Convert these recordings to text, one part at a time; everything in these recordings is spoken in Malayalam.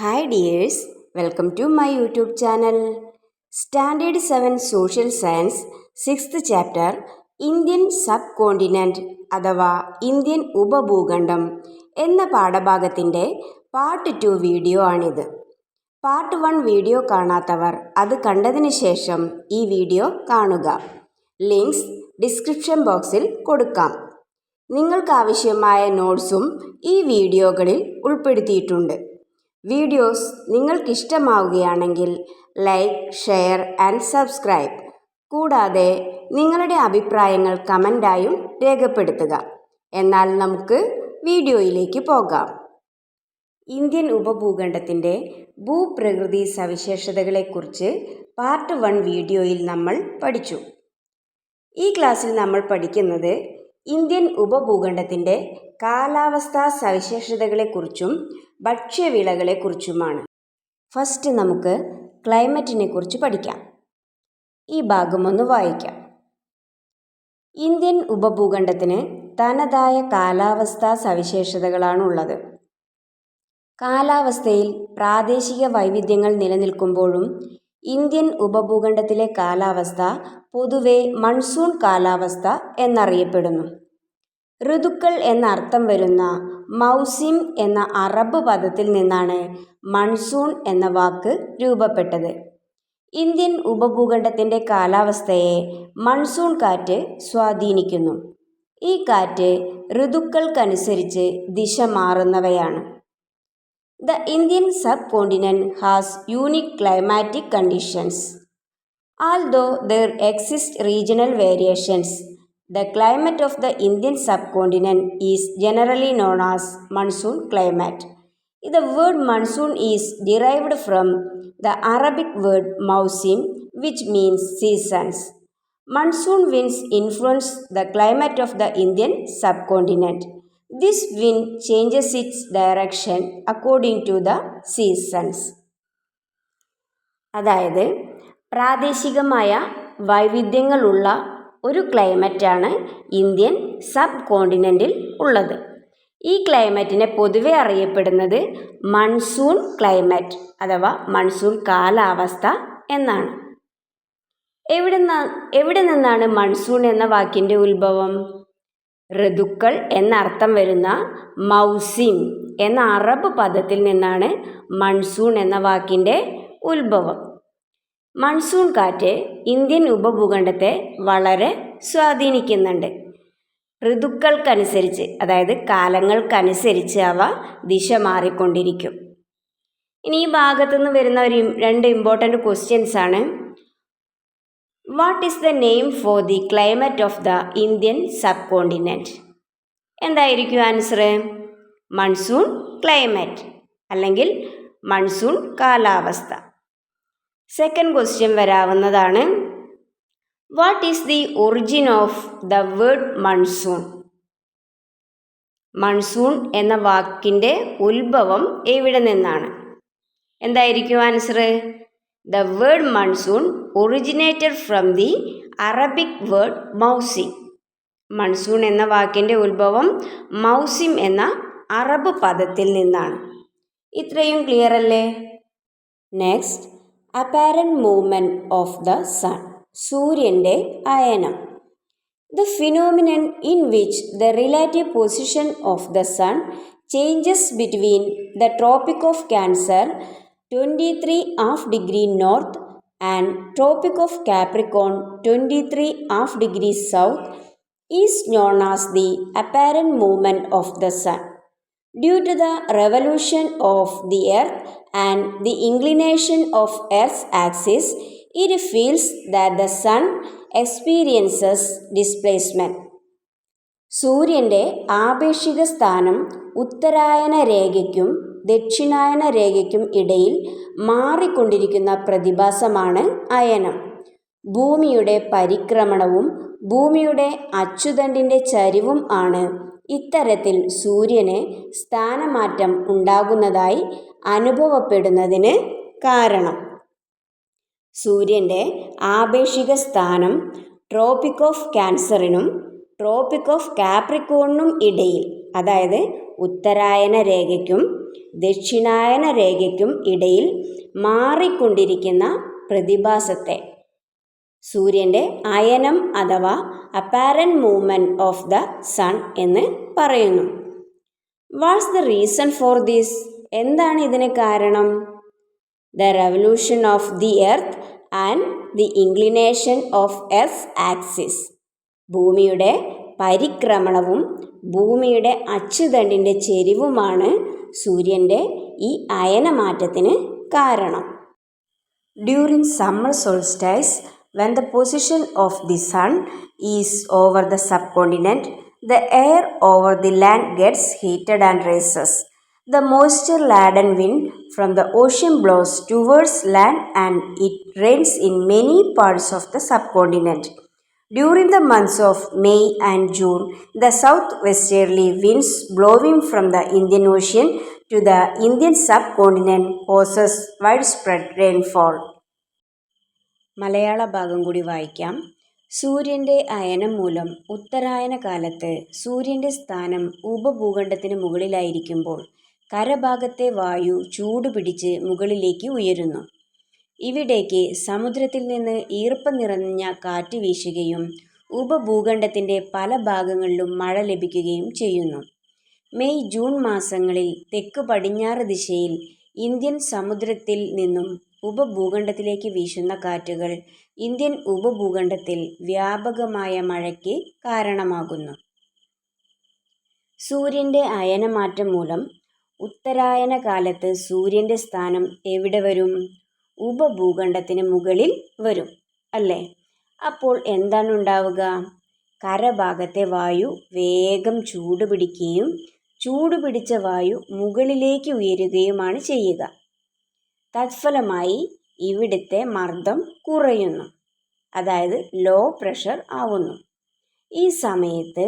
Hi dears, welcome to my YouTube channel. Standard 7 Social Science 6th chapter Indian subcontinent അഥവാ ഇന്ത്യൻ ഉപഭൂഖണ്ഡം എന്ന പാഠഭാഗത്തിന്റെ പാർട്ട് ടു വീഡിയോ ആണിത്. പാർട്ട് വൺ വീഡിയോ കാണാത്തവർ അത് കണ്ടതിന് ശേഷം ഈ വീഡിയോ കാണുക. ലിങ്ക്സ് ഡിസ്ക്രിപ്ഷൻ ബോക്സിൽ കൊടുക്കാം. നിങ്ങൾക്കാവശ്യമായ നോട്ട്സും ഈ വീഡിയോകളിൽ ഉൾപ്പെടുത്തിയിട്ടുണ്ട്. വീഡിയോസ് നിങ്ങൾക്കിഷ്ടമാവുകയാണെങ്കിൽ ലൈക്ക് ഷെയർ ആൻഡ് സബ്സ്ക്രൈബ്. കൂടാതെ നിങ്ങളുടെ അഭിപ്രായങ്ങൾ കമന്റായും രേഖപ്പെടുത്തുക. എന്നാൽ നമുക്ക് വീഡിയോയിലേക്ക് പോകാം. ഇന്ത്യൻ ഉപഭൂഖണ്ഡത്തിന്റെ ഭൂപ്രകൃതി സവിശേഷതകളെക്കുറിച്ച് പാർട്ട് വൺ വീഡിയോയിൽ നമ്മൾ പഠിച്ചു. ഈ ക്ലാസ്സിൽ നമ്മൾ പഠിക്കുന്നത് ഇന്ത്യൻ ഉപഭൂഖണ്ഡത്തിന്റെ കാലാവസ്ഥാ സവിശേഷതകളെക്കുറിച്ചും ഭക്ഷ്യവിളകളെക്കുറിച്ചുമാണ്. ഫസ്റ്റ് നമുക്ക് ക്ലൈമറ്റിനെ കുറിച്ച് പഠിക്കാം. ഈ ഭാഗം ഒന്ന് വായിക്കാം. ഇന്ത്യൻ ഉപഭൂഖണ്ഡത്തിന് തനതായ കാലാവസ്ഥാ സവിശേഷതകളാണുള്ളത്. കാലാവസ്ഥയിൽ പ്രാദേശിക വൈവിധ്യങ്ങൾ നിലനിൽക്കുമ്പോഴും ഇന്ത്യൻ ഉപഭൂഖണ്ഡത്തിലെ കാലാവസ്ഥ പൊതുവെ മൺസൂൺ കാലാവസ്ഥ എന്നറിയപ്പെടുന്നു. ഋതുക്കൾ എന്ന അർത്ഥം വരുന്ന മൗസിം എന്ന അറബ് പദത്തിൽ നിന്നാണ് മൺസൂൺ എന്ന വാക്ക് രൂപപ്പെട്ടത്. ഇന്ത്യൻ ഉപഭൂഖണ്ഡത്തിന്റെ കാലാവസ്ഥയെ മൺസൂൺ കാറ്റ് സ്വാധീനിക്കുന്നു. ഈ കാറ്റ് ഋതുക്കൾക്കനുസരിച്ച് ദിശ മാറുന്നവയാണ്. The Indian subcontinent has unique climatic conditions. Although there exist regional variations The climate of the Indian subcontinent is generally known as monsoon climate. The word monsoon is derived from the Arabic word mausim, which means seasons. Monsoon winds influence the climate of the Indian subcontinent. This wind changes its direction according to the seasons. അതായത് പ്രാദേശികമായ വൈവിധ്യങ്ങളുള്ള ഒരു ക്ലൈമറ്റാണ് ഇന്ത്യൻ സബ് കോണ്ടിനെന്റിൽ ഉള്ളത്. ഈ ക്ലൈമറ്റിനെ പൊതുവെ അറിയപ്പെടുന്നത് മൺസൂൺ ക്ലൈമറ്റ് അഥവാ മൺസൂൺ കാലാവസ്ഥ എന്നാണ്. എവിടെ എവിടെ നിന്നാണ് മൺസൂൺ എന്ന വാക്കിന്റെ ഉത്ഭവം? ഋതുക്കൾ എന്നർത്ഥം വരുന്ന മൗസിം എന്ന അറബ് പദത്തിൽ നിന്നാണ് മൺസൂൺ എന്ന വാക്കിന്റെ ഉത്ഭവം. മൺസൂൺ കാറ്റ് ഇന്ത്യൻ ഉപഭൂഖണ്ഡത്തെ വളരെ സ്വാധീനിക്കുന്നുണ്ട്. ഋതുക്കൾക്കനുസരിച്ച് അതായത് കാലങ്ങൾക്കനുസരിച്ച് അവ ദിശ മാറിക്കൊണ്ടിരിക്കും. ഇനി ഈ ഭാഗത്തുനിന്ന് വരുന്ന ഒരു രണ്ട് ഇമ്പോർട്ടന്റ് ക്വസ്റ്റ്യൻസ് ആണ്. What is the name for the climate of the Indian subcontinent എന്തായിരിക്കും ആൻസർ മൺസൂൺ ക്ലൈമറ്റ് അല്ലെങ്കിൽ മൺസൂൺ കാലാവസ്ഥ. Second question വരാവുന്നതാണ്. What is the origin of the word monsoon monsoon എന്ന വാക്കിന്റെ ഉത്ഭവം എവിടെ നിന്നാണ്? എന്തായിരിക്കും answer the word monsoon originated from the Arabic word മൗസി monsoon എന്ന വാക്കിന്റെ ഉത്ഭവം മൗസിം എന്ന അറബ് പദത്തിൽ നിന്നാണ്. ഇത്രയും ക്ലിയർ അല്ലേ? Next apparent movement of the sun സൂര്യന്റെ അയനം the phenomenon in which the relative position of the sun changes between the tropic of Cancer twenty three half degree north and tropic of Capricorn twenty three half degree south is known as the apparent movement of the sun Due to the revolution of the earth and the inclination of earth's axis, it feels that the sun experiences displacement. സൂര്യന്റെ ആപേക്ഷിക സ്ഥാനം ഉത്തരായന രേഖയ്ക്കും ദക്ഷിണായന രേഖയ്ക്കും ഇടയിൽ മാറിക്കൊണ്ടിരിക്കുന്ന പ്രതിഭാസമാണ് അയനം ഭൂമിയുടെ പരിക്രമണവും ഭൂമിയുടെ അച്ചുതണ്ടിന്റെ ചരിവും ആണ് ഇത്തരത്തിൽ സൂര്യന് സ്ഥാനമാറ്റം ഉണ്ടാകുന്നതായി അനുഭവപ്പെടുന്നതിന് കാരണം. സൂര്യന്റെ ആപേക്ഷിക സ്ഥാനം ട്രോപ്പിക് ഓഫ് ക്യാൻസറിനും ട്രോപ്പിക് ഓഫ് കാപ്രിക്കോണിനും ഇടയിൽ അതായത് ഉത്തരായന രേഖയ്ക്കും ദക്ഷിണായന രേഖയ്ക്കും ഇടയിൽ മാറിക്കൊണ്ടിരിക്കുന്ന പ്രതിഭാസത്തെ. സൂര്യന്റെ അയനം അഥവാ apparent movement of the sun എന്ന് പറയുന്നു. What's the reason for this എന്താണ് ഇതിന് കാരണം? The revolution of the earth and the inclination of its axis ഭൂമിയുടെ പരിക്രമണവും ഭൂമിയുടെ അച്ചുതണ്ടിന്റെ ചെരിവുമാണ് സൂര്യന്റെ ഈ അയനമാറ്റത്തിന് കാരണം. During summer solstice when the position of the sun is over the subcontinent the air over the land gets heated and rises. The moisture laden wind from the ocean blows towards land and it rains in many parts of the subcontinent. During the months of May and June, the southwesterly winds blowing from the Indian Ocean to the Indian subcontinent causes widespread rainfall. മലയാള ഭാഗം കൂടി വായിക്കാം സൂര്യന്റെ അയനം മൂലം ഉത്തരായന കാലത്ത് സൂര്യന്റെ സ്ഥാനം ഉപഭൂഖണ്ഡത്തിന് മുകളിലായിരിക്കുമ്പോൾ കരഭാഗത്തെ വായു ചൂടുപിടിച്ച് മുകളിലേക്ക് ഉയരുന്നു. ഇവിടേക്ക് സമുദ്രത്തിൽ നിന്ന് ഈർപ്പം നിറഞ്ഞ കാറ്റ് വീശുകയും ഉപഭൂഖണ്ഡത്തിന്റെ പല ഭാഗങ്ങളിലും മഴ ലഭിക്കുകയും ചെയ്യുന്നു. മെയ് ജൂൺ മാസങ്ങളിൽ തെക്ക് പടിഞ്ഞാറ് ദിശയിൽ ഇന്ത്യൻ സമുദ്രത്തിൽ നിന്നും ഉപഭൂഖണ്ഡത്തിലേക്ക് വീശുന്ന കാറ്റുകൾ ഇന്ത്യൻ ഉപഭൂഖണ്ഡത്തിൽ വ്യാപകമായ മഴയ്ക്ക് കാരണമാകുന്നു. സൂര്യന്റെ അയനമാറ്റം മൂലം ഉത്തരായന കാലത്ത് സൂര്യന്റെ സ്ഥാനം എവിടെ വരും? ഉപഭൂഖണ്ഡത്തിന് മുകളിൽ വരും അല്ലേ? അപ്പോൾ എന്താണ് ഉണ്ടാവുക? കരഭാഗത്തെ വായു വേഗം ചൂട് പിടിക്കുകയും ചൂട് പിടിച്ച വായു മുകളിലേക്ക് ഉയരുകയുമാണ് ചെയ്യുക. തത്ഫലമായി ഇവിടുത്തെ മർദ്ദം കുറയുന്നു അതായത് ലോ പ്രഷർ ആവുന്നു. ഈ സമയത്ത്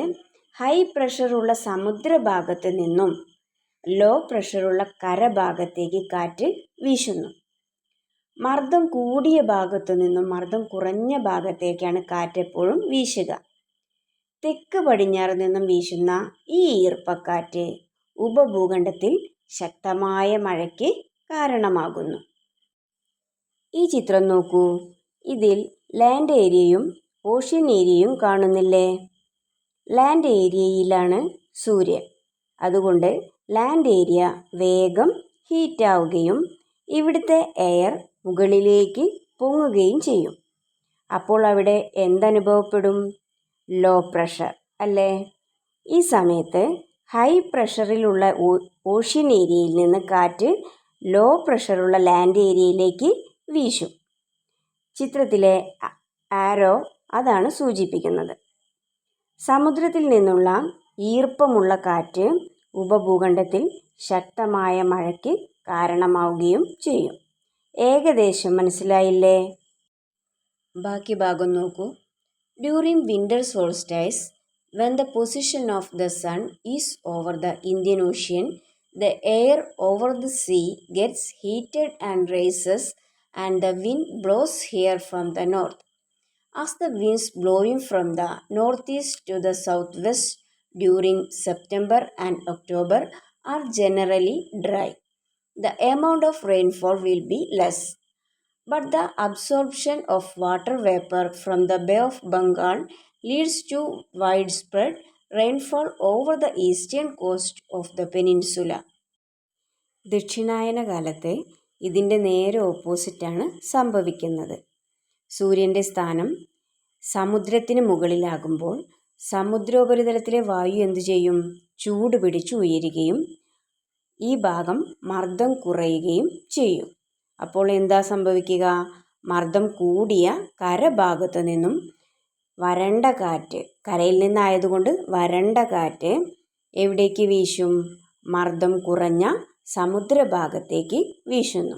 ഹൈ പ്രഷറുള്ള സമുദ്രഭാഗത്ത് നിന്നും ലോ പ്രഷറുള്ള കരഭാഗത്തേക്ക് കാറ്റ് വീശുന്നു. മർദ്ദം കൂടിയ ഭാഗത്തു നിന്നും മർദ്ദം കുറഞ്ഞ ഭാഗത്തേക്കാണ് കാറ്റ് എപ്പോഴും വീശുക. തെക്ക് പടിഞ്ഞാറ് നിന്നും വീശുന്ന ഈ ഈർപ്പക്കാറ്റ് ഉപഭൂഖണ്ഡത്തിൽ ശക്തമായ മഴയ്ക്ക് കാരണമാകുന്നു. ഈ ചിത്രം നോക്കൂ. ഇതിൽ ലാൻഡ് ഏരിയയും ഓഷ്യൻ ഏരിയയും കാണുന്നില്ലേ? ലാൻഡ് ഏരിയയിലാണ് സൂര്യൻ. അതുകൊണ്ട് ലാൻഡ് ഏരിയ വേഗം ഹീറ്റാവുകയും ഇവിടുത്തെ എയർ മുകളിലേക്ക് പൊങ്ങുകയും ചെയ്യും. അപ്പോൾ അവിടെ എന്തനുഭവപ്പെടും ലോ പ്രഷർ അല്ലേ? ഈ സമയത്ത് ഹൈ പ്രഷറിലുള്ള ഓഷ്യൻ ഏരിയയിൽ നിന്ന് കാറ്റ് ലോ പ്രഷറുള്ള ലാൻഡ് ഏരിയയിലേക്ക് വീശും. ചിത്രത്തിലെ ആരോ അതാണ് സൂചിപ്പിക്കുന്നത്. സമുദ്രത്തിൽ നിന്നുള്ള ഈർപ്പമുള്ള കാറ്റ് ഉപഭൂഖണ്ഡത്തിൽ ശക്തമായ മഴയ്ക്ക് കാരണമാവുകയും ചെയ്യും. ഏകദേശം മനസ്സിലായില്ലേ? ബാക്കി ഭാഗം നോക്കൂ. During winter solstice when the position of the sun is over the Indian ocean the air over the sea gets heated and rises and the and blows here from the north as the winds blowing from the north east to the south southwest during September and October are generally dry, the amount of rainfall will be less. But the absorption of water vapor from the Bay of Bengal leads to widespread rainfall over the eastern coast of the peninsula. ദക്ഷിണായന കാലത്തെ ഇതിന്റെ നേരെ ഓപ്പോസിറ്റാണ് സംഭവിക്കുന്നത് സൂര്യന്റെ സ്ഥാനം സമുദ്രത്തിന് മുകളിലാകുമ്പോൾ സമുദ്രോപരിതലത്തിലെ വായു എന്തു ചെയ്യും? ചൂട് പിടിച്ചു ഉയരുകയും ഈ ഭാഗം മർദ്ദം കുറയുകയും ചെയ്യും. അപ്പോൾ എന്താ സംഭവിക്കുക? മർദ്ദം കൂടിയ കരഭാഗത്ത് നിന്നും വരണ്ട കാറ്റ് കരയിൽ നിന്നായതുകൊണ്ട് വരണ്ട കാറ്റ് എവിടേക്ക് വീശും? മർദ്ദം കുറഞ്ഞ സമുദ്രഭാഗത്തേക്ക് വീശുന്നു.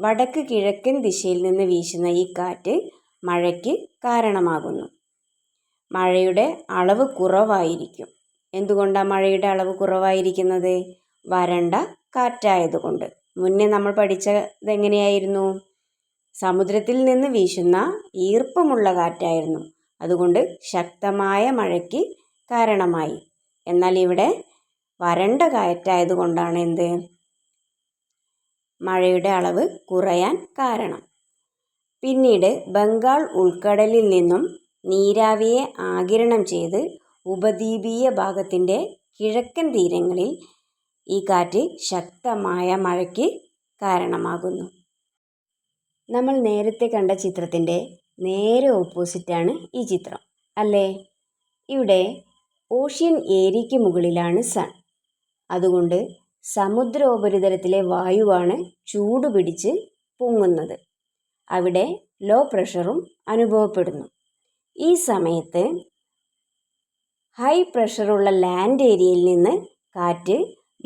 വടക്ക് കിഴക്കൻ ദിശയിൽ നിന്ന് വീശുന്ന ഈ കാറ്റ് മഴയ്ക്ക് കാരണമാകുന്നു. മഴയുടെ അളവ് കുറവായിരിക്കും. എന്തുകൊണ്ടാണ് മഴയുടെ അളവ് കുറവായിരിക്കുന്നത്? വരണ്ട കാറ്റായതുകൊണ്ട്. മുന്നേ നമ്മൾ പഠിച്ചത് എങ്ങനെയായിരുന്നു? സമുദ്രത്തിൽ നിന്ന് വീശുന്ന ഈർപ്പമുള്ള കാറ്റായിരുന്നു. അതുകൊണ്ട് ശക്തമായ മഴയ്ക്ക് കാരണമായി. എന്നാൽ ഇവിടെ വരണ്ട കാറ്റായതുകൊണ്ടാണ് എന്ത്? മഴയുടെ അളവ് കുറയാൻ കാരണം. പിന്നീട് ബംഗാൾ ഉൾക്കടലിൽ നിന്നും നീരാവിയെ ആഗിരണം ചെയ്ത് ഉപദ്വീപീയ ഭാഗത്തിന്റെ കിഴക്കൻ തീരങ്ങളിൽ ഈ കാറ്റ് ശക്തമായ മഴയ്ക്ക് കാരണമാകുന്നു. നമ്മൾ നേരത്തെ കണ്ട ചിത്രത്തിന്റെ നേരെ ഓപ്പോസിറ്റാണ് ഈ ചിത്രം അല്ലേ? ഇവിടെ ഓഷ്യൻ ഏരിയയ്ക്ക് മുകളിലാണ് സൺ. അതുകൊണ്ട് സമുദ്രോപരിതലത്തിലെ വായുവാണ് ചൂട് പിടിച്ച് പൊങ്ങുന്നത്. അവിടെ ലോ പ്രഷറും അനുഭവപ്പെടുന്നു. ഈ സമയത്ത് ഹൈ പ്രഷറുള്ള ലാൻഡ് ഏരിയയിൽ നിന്ന് കാറ്റ്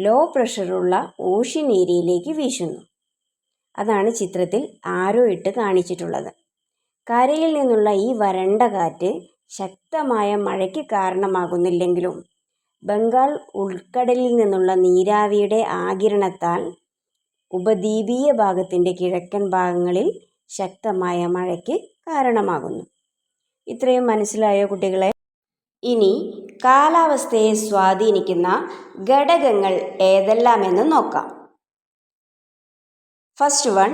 ലോ പ്രഷറുള്ള ഓഷ്യൻ ഏരിയയിലേക്ക് വീശുന്നു. അതാണ് ചിത്രത്തിൽ ആരോ ഇട്ട് കാണിച്ചിട്ടുള്ളത്. കരയിൽ നിന്നുള്ള ഈ വരണ്ട കാറ്റ് ശക്തമായ മഴയ്ക്ക് കാരണമാകുന്നില്ലെങ്കിലും ബംഗാൾ ഉൾക്കടലിൽ നിന്നുള്ള നീരാവിയുടെ ആകിരണത്താൽ ഉപദ്വീപീയ ഭാഗത്തിന്റെ കിഴക്കൻ ഭാഗങ്ങളിൽ ശക്തമായ മഴയ്ക്ക് കാരണമാകുന്നു. ഇത്രയും മനസ്സിലായോ കുട്ടികളെ? ഇനി കാലാവസ്ഥയെ സ്വാധീനിക്കുന്ന ഘടകങ്ങൾ ഏതെല്ലാമെന്ന് നോക്കാം. ഫസ്റ്റ് വൺ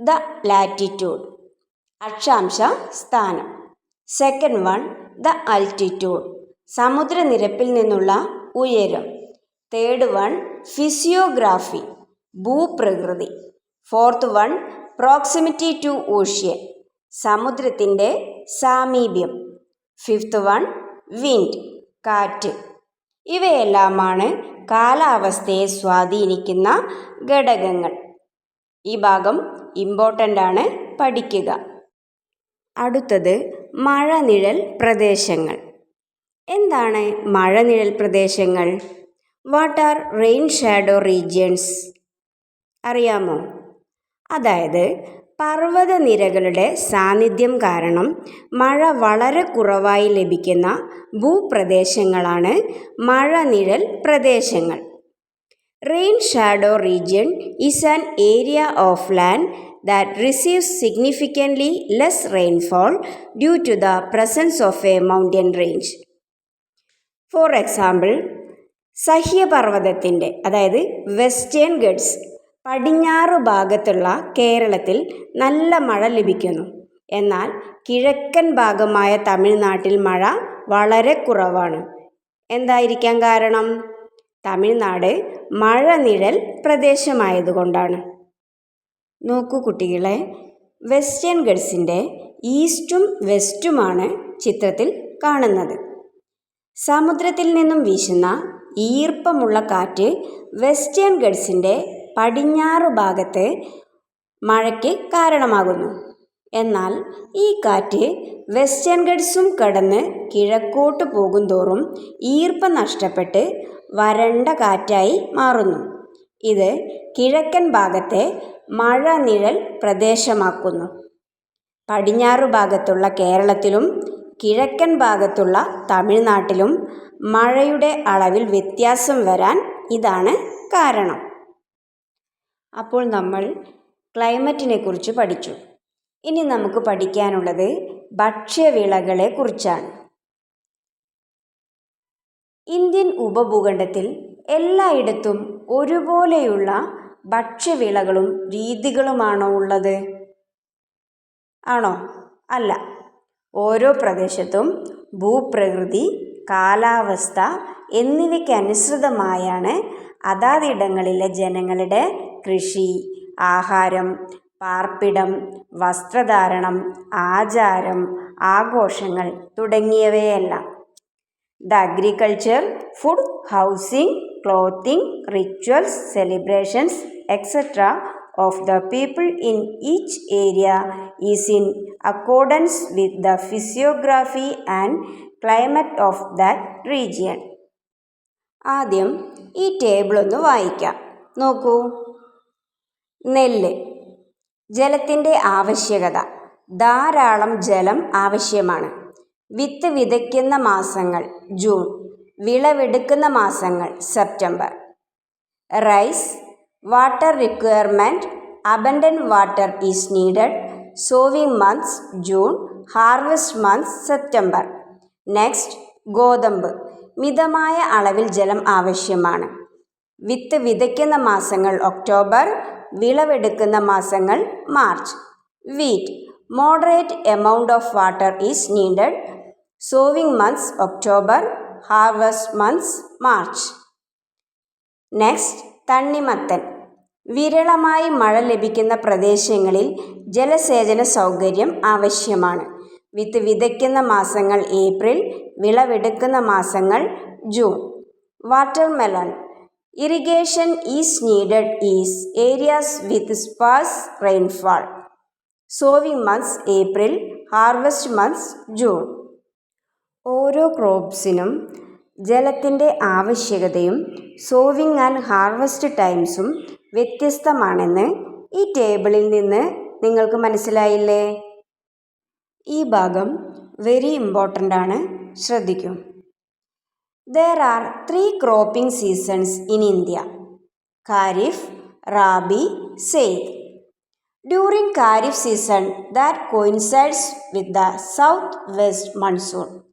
ദ ലാറ്റിറ്റ്യൂഡ് അക്ഷാംശ സ്ഥാനം. സെക്കൻഡ് വൺ ദ അൾട്ടിറ്റ്യൂഡ് സമുദ്രനിരപ്പിൽ നിന്നുള്ള ഉയരം. തേർഡ് വൺ ഫിസിയോഗ്രാഫി ഭൂപ്രകൃതി. Fourth one proximity to ocean സമുദ്രത്തിന്റെ സാമീപ്യം. ഫിഫ്ത്ത് വൺ വിൻഡ് കാറ്റ്. ഇവയെല്ലാമാണ് കാലാവസ്ഥയെ സ്വാധീനിക്കുന്ന ഘടകങ്ങൾ. ഈ ഭാഗം ഇമ്പോർട്ടന്റ് ആണ് പഠിക്കുക. അടുത്തത് മഴനിഴൽ പ്രദേശങ്ങൾ. എന്താണ് മഴനിഴൽ പ്രദേശങ്ങൾ? What are rain shadow regions അറിയാമോ? അതായത് പർവതനിരകളുടെ സാന്നിധ്യം കാരണം മഴ വളരെ കുറവായി ലഭിക്കുന്ന ഭൂപ്രദേശങ്ങളാണ് മഴനിഴൽ പ്രദേശങ്ങൾ. Rain shadow region is an area of land that receives significantly less rainfall due to the presence of a mountain range for example സഹ്യപർവതത്തിന്റെ അതായത് വെസ്റ്റേൺ ഗഡ്സ് പടിഞ്ഞാറ് ഭാഗത്തുള്ള കേരളത്തിൽ നല്ല മഴ ലഭിക്കുന്നു. എന്നാൽ കിഴക്കൻ ഭാഗമായ തമിഴ്നാട്ടിൽ മഴ വളരെ കുറവാണ്. എന്തായിരിക്കാം കാരണം? തമിഴ്നാട് മഴ മഴനിഴൽ പ്രദേശമായതുകൊണ്ടാണ്. നോക്കൂ കുട്ടികളെ വെസ്റ്റേൺ ഗഡ്സിന്റെ ഈസ്റ്റും വെസ്റ്റുമാണ് ചിത്രത്തിൽ കാണുന്നത്. സമുദ്രത്തിൽ നിന്നും വീശുന്ന ഈർപ്പമുള്ള കാറ്റ് വെസ്റ്റേൺ ഗഡ്സിന്റെ പടിഞ്ഞാറ് ഭാഗത്ത് മഴയ്ക്ക് കാരണമാകുന്നു. എന്നാൽ ഈ കാറ്റ് വെസ്റ്റേൺ ഗഡ്സും കടന്ന് കിഴക്കോട്ട് പോകുന്തോറും ഈർപ്പം നഷ്ടപ്പെട്ട് വരണ്ട കാറ്റായി മാറുന്നു. ഇത് കിഴക്കൻ ഭാഗത്തെ മഴനിഴൽ പ്രദേശമാക്കുന്നു. പടിഞ്ഞാറു ഭാഗത്തുള്ള കേരളത്തിലും കിഴക്കൻ ഭാഗത്തുള്ള തമിഴ്നാട്ടിലും മഴയുടെ അളവിൽ വ്യത്യാസം വരാൻ ഇതാണ് കാരണം. അപ്പോൾ നമ്മൾ ക്ലൈമറ്റിനെ കുറിച്ച് പഠിച്ചു. ഇനി നമുക്ക് പഠിക്കാനുള്ളത് ഭക്ഷ്യവിളകളെ കുറിച്ചാണ് ഇന്ത്യൻ ഉപഭൂഖണ്ഡത്തിൽ എല്ലായിടത്തും ഒരുപോലെയുള്ള ഭക്ഷ്യവിളകളും രീതികളുമാണോ ഉള്ളത്? ആണോ? അല്ല. ഓരോ പ്രദേശത്തും ഭൂപ്രകൃതി കാലാവസ്ഥ എന്നിവയ്ക്കനുസൃതമായാണ് അതാതിടങ്ങളിലെ ജനങ്ങളുടെ കൃഷി ആഹാരം പാർപ്പിടം വസ്ത്രധാരണം ആചാരം ആഘോഷങ്ങൾ തുടങ്ങിയവയെല്ലാം. The agriculture food housing clothing rituals celebrations etcetera of the people in each area is in accordance with the physiography and climate of that region ആദ്യം ഈ ടേബിൾ ഒന്ന് വായിക്കാം. നോക്കൂ. നെല്ല്. ജലത്തിന്റെ ആവശ്യകത. ധാരാളം ജലം ആവശ്യമാണ്. വിത്ത് വിതയ്ക്കുന്ന മാസങ്ങൾ ജൂൺ. വിളവെടുക്കുന്ന മാസങ്ങൾ September. Rice water requirement abundant water is needed sowing months June. Harvest months September. Next ഗോതമ്പ്. മിതമായ അളവിൽ ജലം ആവശ്യമാണ്. വിത്ത് വിതയ്ക്കുന്ന മാസങ്ങൾ ഒക്ടോബർ. വിളവെടുക്കുന്ന മാസങ്ങൾ March. Wheat. Moderate amount of water is needed sowing months October harvest months March next തണ്ണിമത്തൻ. വിരളമായി മഴ ലഭിക്കുന്ന പ്രദേശങ്ങളിൽ ജലസേചന സൗകര്യം ആവശ്യമാണ്. വിത്ത് വിതയ്ക്കുന്ന മാസങ്ങൾ ഏപ്രിൽ വിളവെടുക്കുന്ന മാസങ്ങൾ June. Watermelon irrigation is needed is areas with sparse rainfall sowing months April harvest months June ഓരോ ക്രോപ്സിനും ജലത്തിന്റെ ആവശ്യകതയും സോവിങ് ആൻഡ് ഹാർവസ്റ്റ് ടൈംസും വ്യത്യസ്തമാണെന്ന് ഈ ടേബിളിൽ നിന്ന് നിങ്ങൾക്ക് മനസ്സിലായില്ലേ? ഈ ഭാഗം വെരി ഇമ്പോർട്ടന്റ് ആണ്. ശ്രദ്ധിക്കൂ. There are three cropping seasons in India Kharif, Rabi, Said. During Kharif season that coincides with the southwest monsoon,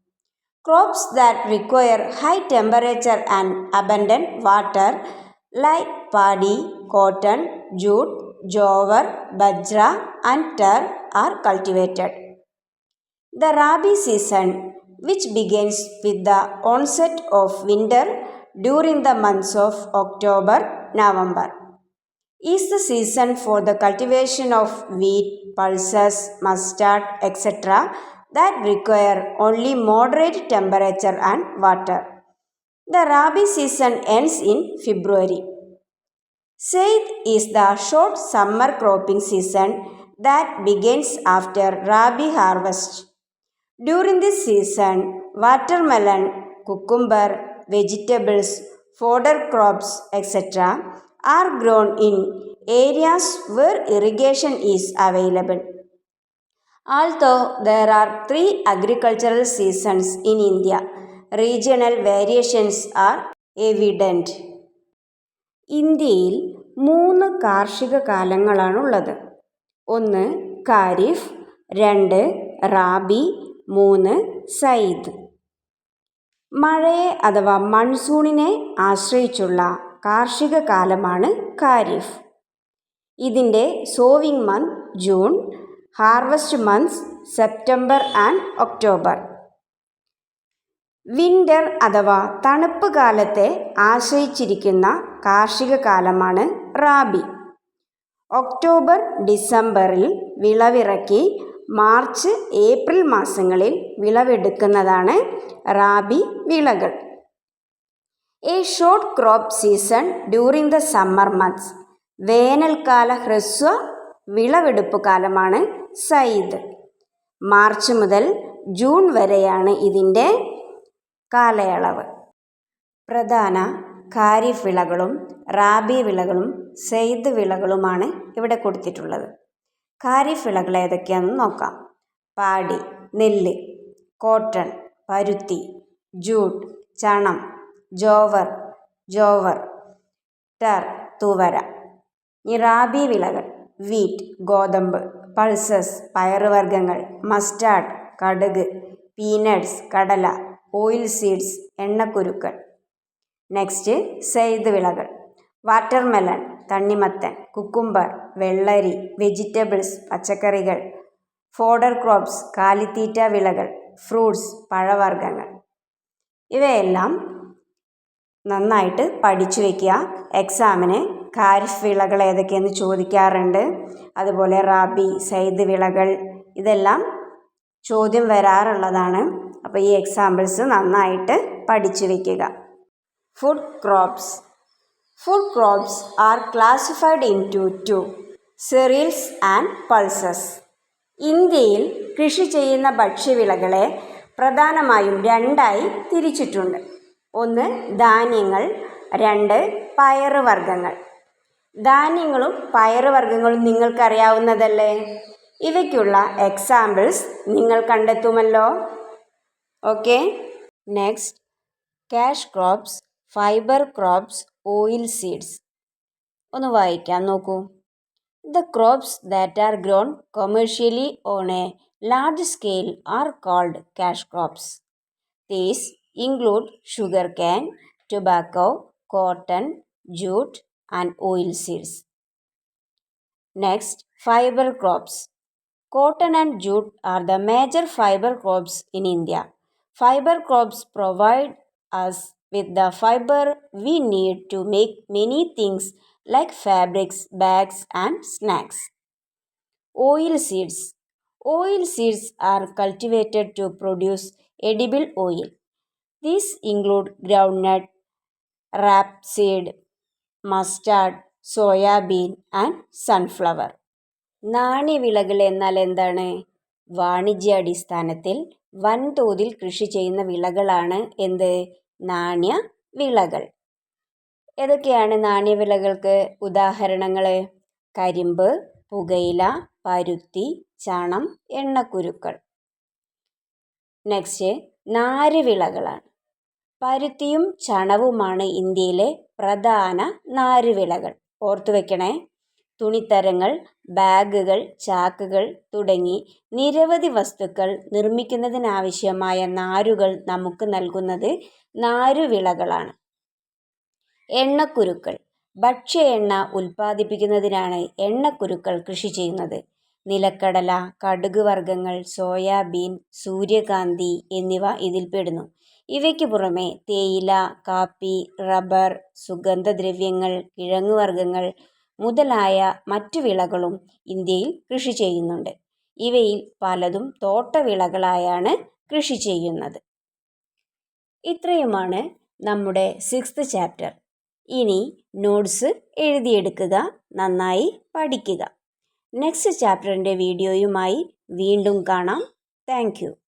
crops that require high temperature and abundant water like paddy, cotton, jute, jowar, bajra and tar, are cultivated. The Rabi season which begins with the onset of winter during the months of October, November, is the season for the cultivation of wheat, pulses, mustard, etc that require only moderate temperature and water. The Rabi season ends in February. Said is the short summer cropping season that begins after Rabi harvest. During this season, watermelon, cucumber, vegetables, fodder crops, etc., are grown in areas where irrigation is available. Although there are three agricultural seasons in India, regional variations are evident. ഇന്ത്യയിൽ മൂന്ന് കാർഷിക കാലങ്ങളാണുള്ളത് ഒന്ന് ഖാരിഫ് രണ്ട് റാബി മൂന്ന് സയ്ദ്. മഴയെ അഥവാ മൺസൂണിനെ ആശ്രയിച്ചുള്ള കാർഷിക കാലമാണ് ഖാരിഫ്. ഇതിന്റെ sowing month June harvest months September and October. Winter അഥവാ തണുപ്പ് കാലത്തെ ആശ്രയിച്ചിരിക്കുന്ന കാർഷിക കാലമാണ് റാബി. ഒക്ടോബർ ഡിസംബറിൽ വിളവിറക്കി മാർച്ച് ഏപ്രിൽ മാസങ്ങളിൽ വിളവെടുക്കുന്നതാണ് റാബി വിളകൾ. A short crop season during the summer months വേനൽക്കാല ഹ്രസ്വ വിളവെടുപ്പ് കാലമാണ് സയ്ദ്. മാർച്ച് മുതൽ ജൂൺ വരെയാണ് ഇതിന്റെ കാലയളവ്. പ്രധാന ഖാരിഫ് വിളകളും റാബി വിളകളും സെയ്ദ് വിളകളുമാണ് ഇവിടെ കൊടുത്തിട്ടുള്ളത്. ഖാരിഫ് വിളകൾ ഏതൊക്കെയാണെന്ന് നോക്കാം. പാടി നെല്ല് കോട്ടൺ പരുത്തി ജൂട്ട് ചണം ജോവർ ജോവർ ടർ തുവര. ഈ റാബി വിളകൾ വീറ്റ് ഗോതമ്പ് പൾസസ് പയറുവർഗങ്ങൾ മസ്റ്റാർഡ് കടുക് പീനട്സ് കടല ഓയിൽ സീഡ്സ് എണ്ണക്കുരുക്കൾ. നെക്സ്റ്റ് സെയ്ത് വിളകൾ. വാട്ടർമെലൺ തണ്ണിമത്തൻ കുക്കുംബർ വെള്ളരി വെജിറ്റബിൾസ് പച്ചക്കറികൾ ഫോഡർ ക്രോപ്സ് കാലിത്തീറ്റ വിളകൾ ഫ്രൂട്ട്സ് പഴവർഗങ്ങൾ. ഇവയെല്ലാം നന്നായിട്ട് പഠിച്ചു വയ്ക്കുക എക്സാമിന് ഖാരിഫ് വിളകൾ ഏതൊക്കെയെന്ന് ചോദിക്കാറുണ്ട്. അതുപോലെ റാബി സൈദ് വിളകൾ ഇതെല്ലാം ചോദ്യം വരാറുള്ളതാണ്. അപ്പോൾ ഈ എക്സാമ്പിൾസ് നന്നായിട്ട് പഠിച്ചു വയ്ക്കുക food crops. Food crops are classified into two cereals and pulses ഇന്ത്യയിൽ കൃഷി ചെയ്യുന്ന ഭക്ഷ്യവിളകളെ പ്രധാനമായും രണ്ടായി തിരിച്ചിട്ടുണ്ട്. ഒന്ന് ധാന്യങ്ങൾ. രണ്ട് പയറുവർഗങ്ങൾ. ധാന്യങ്ങളും പയറുവർഗങ്ങളും നിങ്ങൾക്കറിയാവുന്നതല്ലേ? ഇവയ്ക്കുള്ള എക്സാമ്പിൾസ് നിങ്ങൾ കണ്ടെത്തുമല്ലോ. Okay next cash crops fibre crops oil seeds ഒന്ന് വായിക്കാം നോക്കൂ. The crops that are grown commercially on a large scale are called cash crops these include sugarcane tobacco cotton jute and oil seeds next fibre crops Cotton and jute are the major fiber crops in India. Fiber crops provide us with the fiber we need to make many things like fabrics, bags, and snacks. Oil seeds. Oil seeds are cultivated to produce edible oil. These include groundnut, rapeseed, mustard, soybean, and sunflower. നാണ്യവിളകൾ എന്നാൽ എന്താണ് വാണിജ്യാടിസ്ഥാനത്തിൽ വൻതോതിൽ കൃഷി ചെയ്യുന്ന വിളകളാണ് എന്ത് നാണ്യ വിളകൾ. ഏതൊക്കെയാണ് നാണ്യവിളകൾക്ക് ഉദാഹരണങ്ങൾ? കരിമ്പ് പുകയില പരുത്തി ചണം എണ്ണക്കുരുക്കൾ. നെക്സ്റ്റ് നാരുവിളകളാണ് പരുത്തിയും ചണവുമാണ് ഇന്ത്യയിലെ പ്രധാന നാരുവിളകൾ ഓർത്തു വെക്കണേ. തുണിത്തരങ്ങൾ ബാഗുകൾ ചാക്കുകൾ തുടങ്ങി നിരവധി വസ്തുക്കൾ നിർമ്മിക്കുന്നതിനാവശ്യമായ നാരുകൾ നമുക്ക് നൽകുന്നത് നാരുവിളകളാണ്. എണ്ണക്കുരുക്കൾ. ഭക്ഷ്യ എണ്ണ ഉൽപ്പാദിപ്പിക്കുന്നതിനാണ് എണ്ണക്കുരുക്കൾ കൃഷി ചെയ്യുന്നത്. നിലക്കടല കടുക് വർഗങ്ങൾ സോയാബീൻ സൂര്യകാന്തി എന്നിവ ഇതിൽപ്പെടുന്നു ഇവയ്ക്ക് പുറമെ തേയില കാപ്പി റബ്ബർ സുഗന്ധദ്രവ്യങ്ങൾ കിഴങ്ങുവർഗങ്ങൾ മുതലായ മറ്റു വിളകളും ഇന്ത്യയിൽ കൃഷി ചെയ്യുന്നുണ്ട്. ഇവയിൽ പലതും തോട്ടവിളകളായാണ് കൃഷി ചെയ്യുന്നത്. ഇത്രയുമാണ് നമ്മുടെ സിക്സ്ത് ചാപ്റ്റർ. ഇനി നോട്ട്സ് എഴുതിയെടുക്കുക നന്നായി പഠിക്കുക. നെക്സ്റ്റ് ചാപ്റ്ററിന്റെ വീഡിയോയുമായി വീണ്ടും കാണാം. താങ്ക്